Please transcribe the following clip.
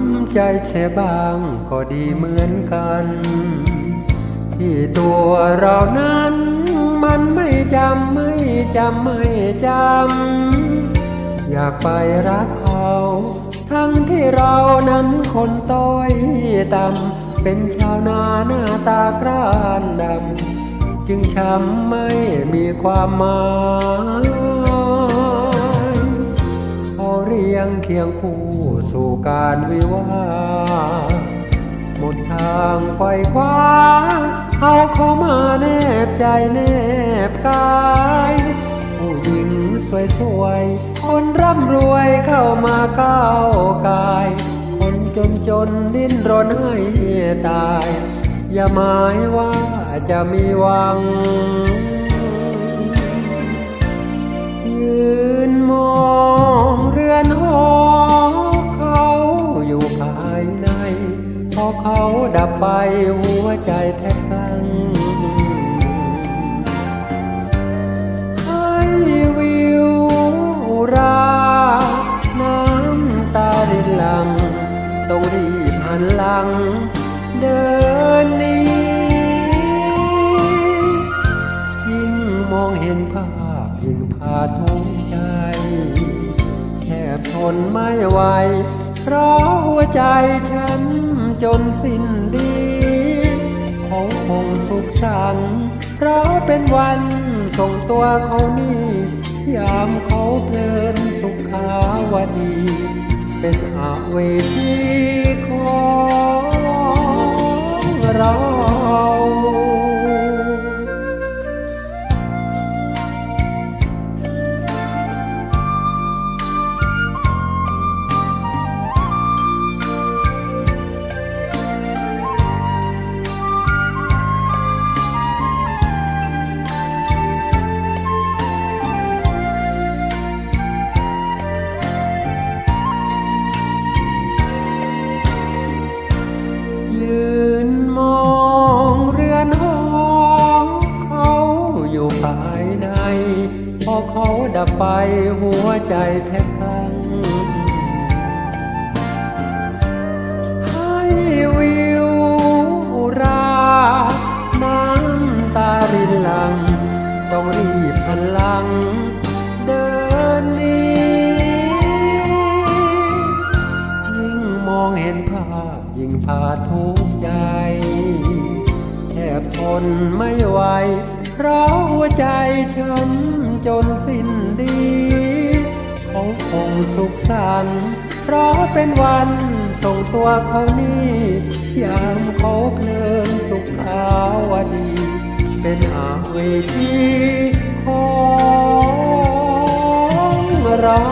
ำใจเสียบ้างก็ดีเหมือนกัน ที่ตัวเรานั้นมันไม่จำไม่จำไม่จำ อยากไปรักเขา ทั้งที่เรานั้นคนต้อยต่ำเป็นชาวนาหน้าตากร้านดำจึงช้ำไม่มีความหมาย ยงเคียงคู่สู่การวิวาหมดทางไฟคว้า เอาเข้ามาแนบใจแนบกาย ผู้หญิงสวยๆคนร่ำรวยเข้ามาก้าวกาย คนจนจนๆดิ้นรนให้ตาย อย่าหมายว่าจะมีหวัง ยืนมอง ไปหัวใจแทบพังให้วิวรา น้ำตารินหลัง ต้องรีบหันหลัง เดินนี้ยิ่งมองเห็นภาพยิ่งพาทุกใจ แทบทนไม่ไหว เพราะหัวใจฉันจนสิ้นดีเขาคงทุกข์สันต์เพราะเป็นวันส่งตัวเขานี่ยามเขาเพลินสุขาวดี เป็นอาเวทีของเรา ดับไปหัวใจแทบพัง ให้วิวราน้ำตารินหลัง ต้องรีบหันลัง เดินหนี้ยิ่งมองเห็นภาพยิ่งพาทุกใจ แทบทนไม่ไหวเพราะหัวใจฉัน จนสิ้นดีเขาคงสุขสันต์เพราะเป็นวันส่งตัวเขานี่ยามเขาเคลินสุขาวดี เป็นอาเวทีของเรา